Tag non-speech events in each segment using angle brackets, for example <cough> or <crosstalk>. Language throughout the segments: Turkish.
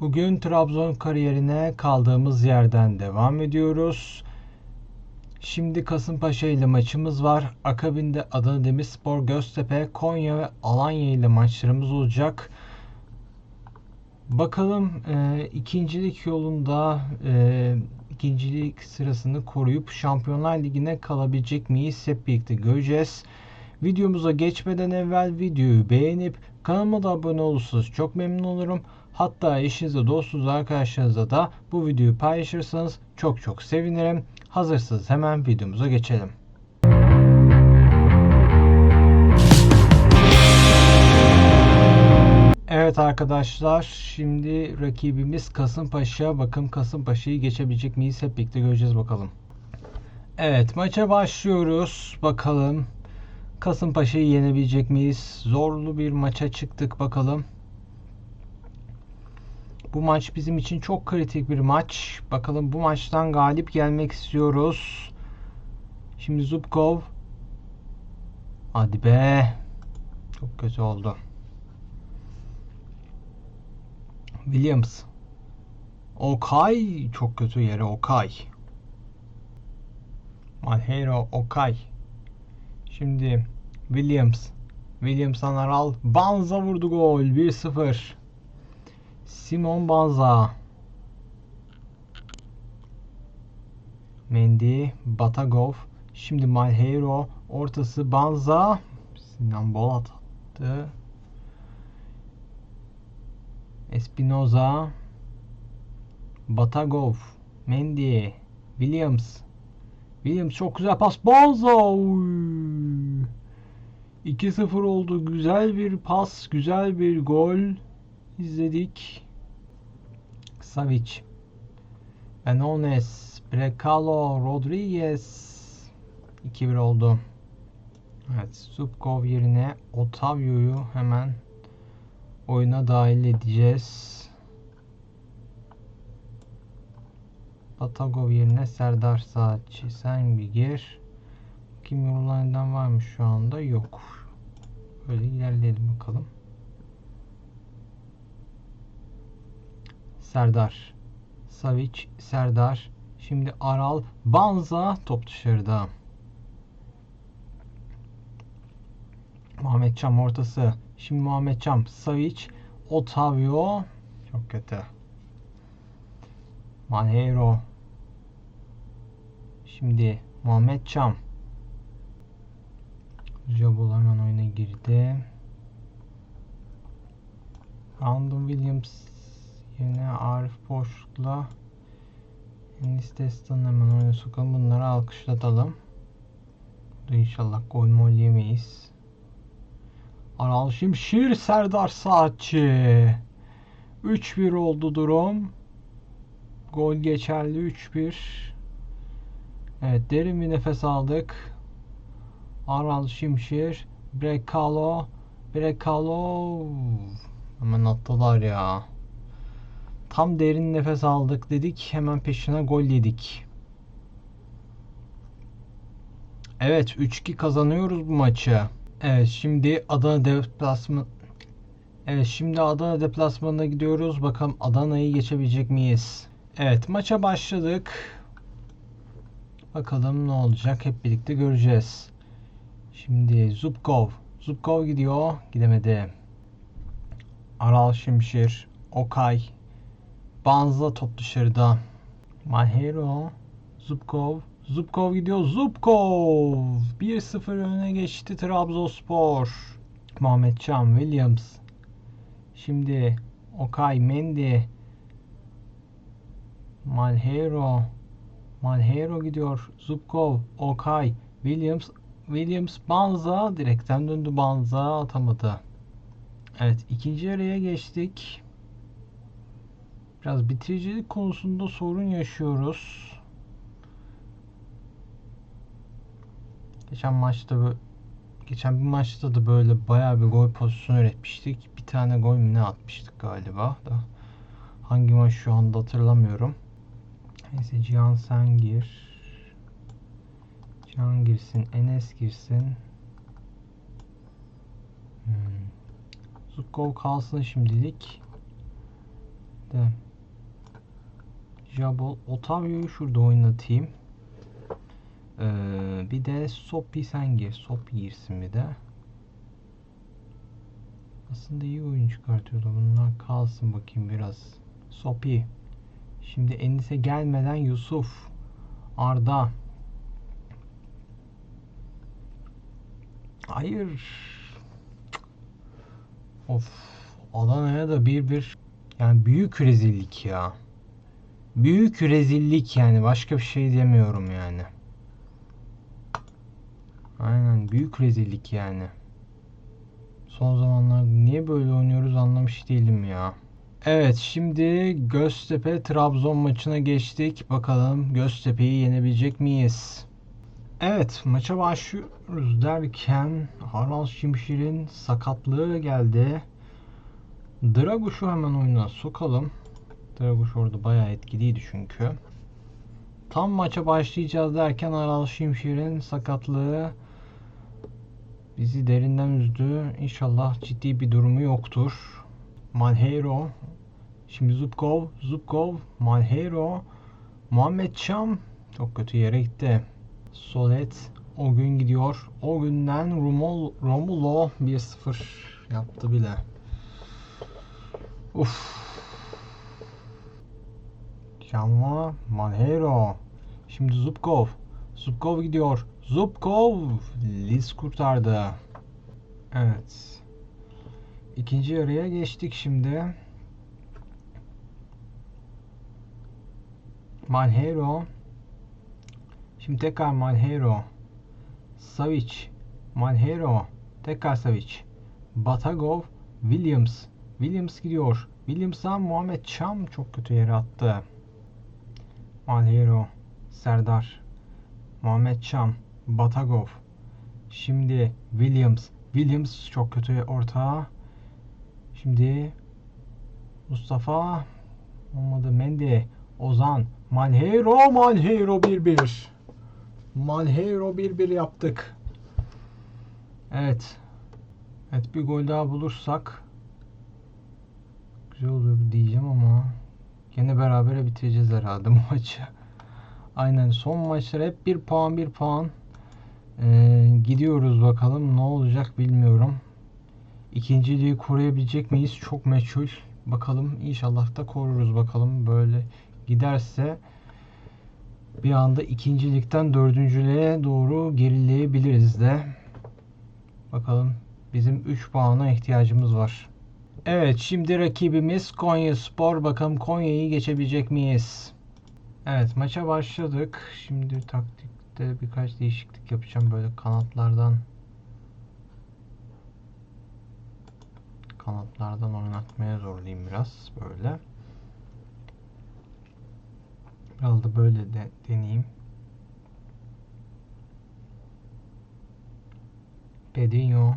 Bugün Trabzon kariyerine kaldığımız yerden devam ediyoruz. Şimdi Kasımpaşa ile maçımız var. Akabinde Adana Demirspor, Göztepe, Konya ve Alanya ile maçlarımız olacak. Bakalım e, ikincilik yolunda e, ikincilik sırasını koruyup Şampiyonlar Ligi'ne kalabilecek miyiz? Hep birlikte göreceğiz. Videomuza geçmeden evvel videoyu beğenip kanalıma da abone olursanız çok memnun olurum. Hatta eşinize, dostunuz, arkadaşlarınıza da bu videoyu paylaşırsanız çok çok sevinirim. Hazırsınız hemen videomuza geçelim. Evet arkadaşlar şimdi rakibimiz Kasımpaşa. Bakın Kasımpaşa'yı geçebilecek miyiz? Hep birlikte göreceğiz bakalım. Evet maça başlıyoruz. Bakalım Kasımpaşa'yı yenebilecek miyiz? Zorlu bir maça çıktık bakalım. Bu maç bizim için çok kritik bir maç. Bakalım bu maçtan galip gelmek istiyoruz. Şimdi Zubkov. Hadi be. Çok kötü oldu. Williams. Okay çok kötü yere Okay. Malheiro Okay. Şimdi Williams. Williams Anaral. Banza vurdu gol. 1-0. Simon Banza. Mendy. Batagov. Şimdi Malheiro. Ortası Banza. Sinan Bolat attı. Espinoza. Batagov. Mendy. Williams. Williams çok güzel pas. Banza. Uy. 2-0 oldu. Güzel bir pas. Güzel bir gol. İzledik. Savic. Benones. Brecalo. Rodriguez. 2-1 oldu. Evet. Zubkov yerine Otavio'yu hemen oyuna dahil edeceğiz. Batagov yerine Serdar Saatçi. Sen bir gir. Kim yorulan var mı şu anda? Yok. Böyle ilerleyelim bakalım. Serdar. Savic, Serdar. Şimdi Aral, Banza top dışarıda. Muhammed Çam ortası. Şimdi Muhammed Çam, Savic, Otavio. Çok kötü. Manheiro. Şimdi Muhammed Çam. Jabul hemen oyuna girdi. Brandon Williams yerine Arif Boşluk'la Enis Destan hemen oyuna sokalım. Bunları alkışlatalım. İnşallah gol mol yemeyiz. Aral Şimşir Serdar Saatçi. 3-1 oldu durum. Gol geçerli 3-1. Evet derin bir nefes aldık. Aral Şimşir. Brekalo. Brekalo. Hemen attılar ya. Tam derin nefes aldık dedik. Hemen peşine gol yedik. Evet 3-2 kazanıyoruz bu maçı. Evet şimdi Adana deplasman Evet şimdi Adana deplasmanına gidiyoruz. Bakalım Adana'yı geçebilecek miyiz? Evet maça başladık. Bakalım ne olacak hep birlikte göreceğiz. Şimdi Zubkov. Zubkov gidiyor. Gidemedi. Aral Şimşir. Okay. Banza top dışarıda. Mahero. Zubkov. Zubkov gidiyor. Zubkov. 1-0 öne geçti Trabzonspor. Muhammed Can Williams. Şimdi Okay Mendy. Malhero. Malhero gidiyor. Zubkov. Okay. Williams. Williams Banza. Direkten döndü Banza. Atamadı. Evet ikinci yarıya geçtik. Biraz bitiricilik konusunda sorun yaşıyoruz. Geçen maçta geçen bir maçta da böyle bayağı bir gol pozisyonu üretmiştik. Bir tane gol mü ne atmıştık galiba da. Hangi maç şu anda hatırlamıyorum. Neyse Cihan sen gir. Cihan girsin. Enes girsin. Hmm. Zubkov kalsın şimdilik. De. Jabol. Otavio'yu şurada oynatayım. Ee, bir de Sopi sen gir. Sopi girsin bir de. Aslında iyi oyun çıkartıyordu. Bunlar kalsın bakayım biraz. Sopi. Şimdi Enis'e gelmeden Yusuf. Arda. Hayır. Of. Adana'ya da bir bir yani büyük rezillik ya. Büyük rezillik yani başka bir şey demiyorum yani. Aynen büyük rezillik yani. Son zamanlarda niye böyle oynuyoruz anlamış değilim ya. Evet şimdi Göztepe Trabzon maçına geçtik. Bakalım Göztepe'yi yenebilecek miyiz? Evet maça başlıyoruz derken Harald Şimşir'in sakatlığı geldi. Draguş'u hemen oyuna sokalım. Draguş orada bayağı etkiliydi çünkü. Tam maça başlayacağız derken Aral Şimşir'in sakatlığı bizi derinden üzdü. İnşallah ciddi bir durumu yoktur. Malheiro Şimdi Zubkov, Zubkov, Malheiro, Muhammed Çam çok kötü yere gitti. Solet o gün gidiyor. O günden Romul, Romulo 1-0 yaptı bile. Uf. Canva Malheiro. Şimdi Zubkov. Zubkov gidiyor. Zubkov. Liz kurtardı. Evet. İkinci yarıya geçtik şimdi. Malheiro. Şimdi tekrar Malheiro. Savic. Malheiro. Tekrar Savic. Batagov. Williams. Williams gidiyor. Williams'a Muhammed Çam çok kötü yere attı. Malheiro. Serdar. Muhammed Çam. Batagov. Şimdi Williams. Williams çok kötü orta. Şimdi Mustafa olmadı Mendy. Ozan. Malheiro. Malheiro 1-1. Malheiro 1-1 yaptık. Evet. Evet bir gol daha bulursak güzel olur gene berabere bitireceğiz herhalde <laughs> bu maçı. Aynen son maçlar hep bir puan bir puan. Ee, gidiyoruz bakalım ne olacak bilmiyorum. İkinciliği koruyabilecek miyiz? Çok meçhul. Bakalım inşallah da koruruz bakalım. Böyle giderse bir anda ikincilikten dördüncülüğe doğru gerileyebiliriz de. Bakalım bizim 3 puana ihtiyacımız var. Evet şimdi rakibimiz Konya Spor. Bakalım Konya'yı geçebilecek miyiz? Evet maça başladık. Şimdi taktikte birkaç değişiklik yapacağım. Böyle kanatlardan kanatlardan oynatmaya zorlayayım biraz böyle. Biraz da böyle de deneyeyim. Pedrinho.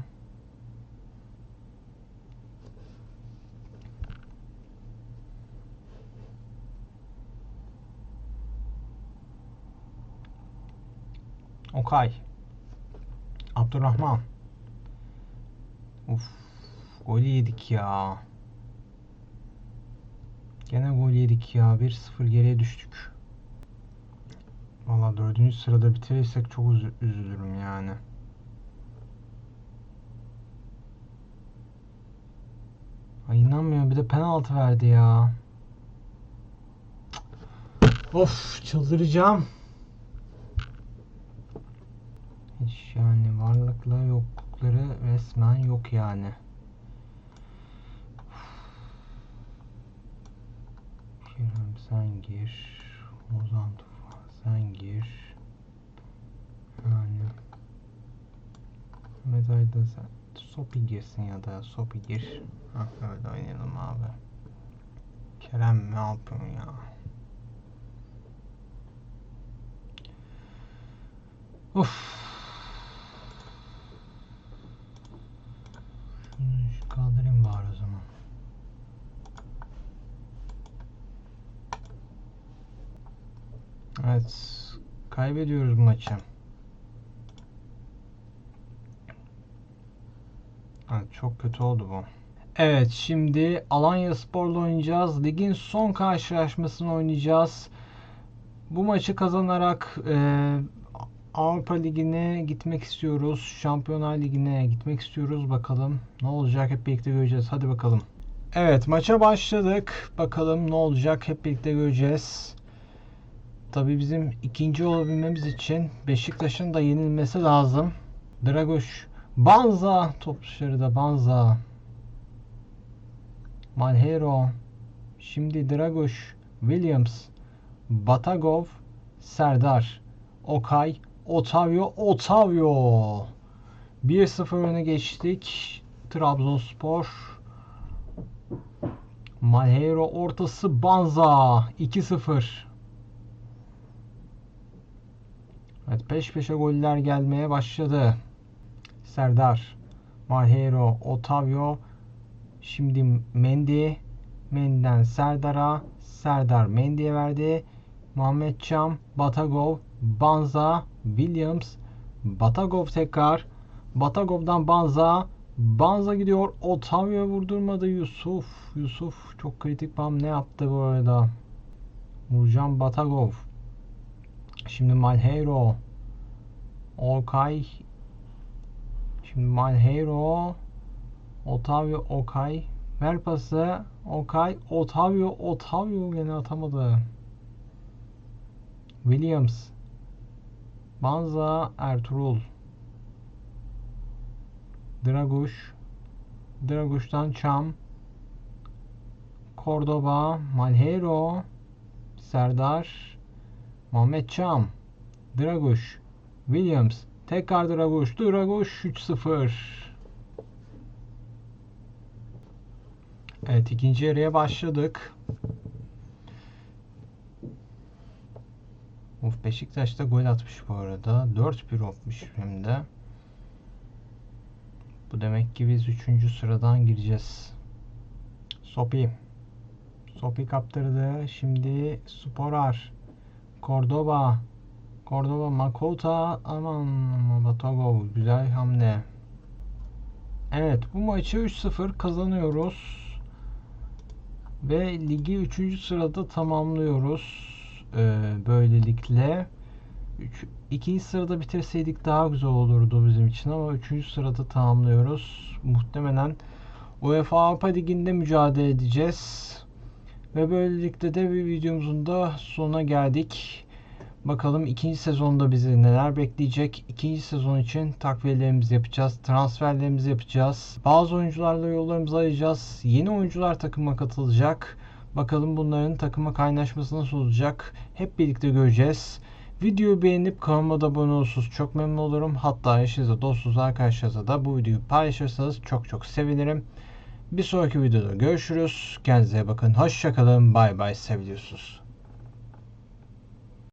Okay. Abdurrahman. Uf, gol yedik ya. Gene gol yedik ya. 1-0 geriye düştük. Valla dördüncü sırada bitirirsek çok üzü- üzülürüm yani. Ay inanmıyorum bir de penaltı verdi ya. Of çıldıracağım. Yani varlıkla yoklukları resmen yok yani. Kerem sen gir. Ozan Tufan sen gir. Yani. Ahmet Aydın sen. Sopi girsin ya da Sopi gir. Hah öyle oynayalım abi. Kerem ne yapıyorsun ya? Of. Evet. Kaybediyoruz bu maçı. Evet, çok kötü oldu bu. Evet şimdi Alanya Spor'la oynayacağız. Ligin son karşılaşmasını oynayacağız. Bu maçı kazanarak e, Avrupa Ligi'ne gitmek istiyoruz. Şampiyonlar Ligi'ne gitmek istiyoruz. Bakalım ne olacak hep birlikte göreceğiz. Hadi bakalım. Evet maça başladık. Bakalım ne olacak hep birlikte göreceğiz. Tabii bizim ikinci olabilmemiz için Beşiktaş'ın da yenilmesi lazım. Dragoş Banza top dışarıda Banza. Malhero. Şimdi Dragoş Williams. Batagov Serdar. Okay. Otavio. Otavio. 1-0 öne geçtik. Trabzonspor. Malhero ortası Banza. 2-0. Evet peş peşe goller gelmeye başladı. Serdar, Malhero, Otavio, şimdi Mendy, Mendy'den Serdar'a, Serdar Mendy'ye verdi. Muhammed Çam, Batagov, Banza, Williams, Batagov tekrar, Batagov'dan Banza, Banza gidiyor. Otavio vurdurmadı Yusuf. Yusuf çok kritik bam ne yaptı bu arada? Vurcan Batagov. Şimdi Malheiro. Okay. Şimdi Malheiro. Otavio Okay. Ver pası. Okay. Otavio. Otavio gene atamadı. Williams. Banza Ertuğrul. Draguş. Draguş'tan Çam. Cordoba. Malheiro. Serdar. Muhammed Çam. Draguş. Williams. Tekrar Draguş. Draguş 3-0. Evet ikinci yarıya başladık. Of Beşiktaş da gol atmış bu arada. 4-1 olmuş hem de. Bu demek ki biz 3. sıradan gireceğiz. Sopi. Sopi kaptırdı. Şimdi Sporar. Cordoba. Cordoba Makota. Aman Batagov. Güzel hamle. Evet bu maçı 3-0 kazanıyoruz. Ve ligi 3. sırada tamamlıyoruz. Ee, böylelikle. Üç, ikinci sırada bitirseydik daha güzel olurdu bizim için ama üçüncü sırada tamamlıyoruz. Muhtemelen UEFA Avrupa Ligi'nde mücadele edeceğiz. Ve böylelikle de bir videomuzun da sonuna geldik. Bakalım ikinci sezonda bizi neler bekleyecek. İkinci sezon için takviyelerimizi yapacağız. Transferlerimizi yapacağız. Bazı oyuncularla yollarımızı ayıracağız. Yeni oyuncular takıma katılacak. Bakalım bunların takıma kaynaşması nasıl olacak. Hep birlikte göreceğiz. Videoyu beğenip kanalıma da abone olursanız çok memnun olurum. Hatta eşinize, dostunuza, arkadaşlarınıza da bu videoyu paylaşırsanız çok çok sevinirim. Bir sonraki videoda görüşürüz. Kendinize bakın. Hoşçakalın. Bay bay. Seviliyorsunuz.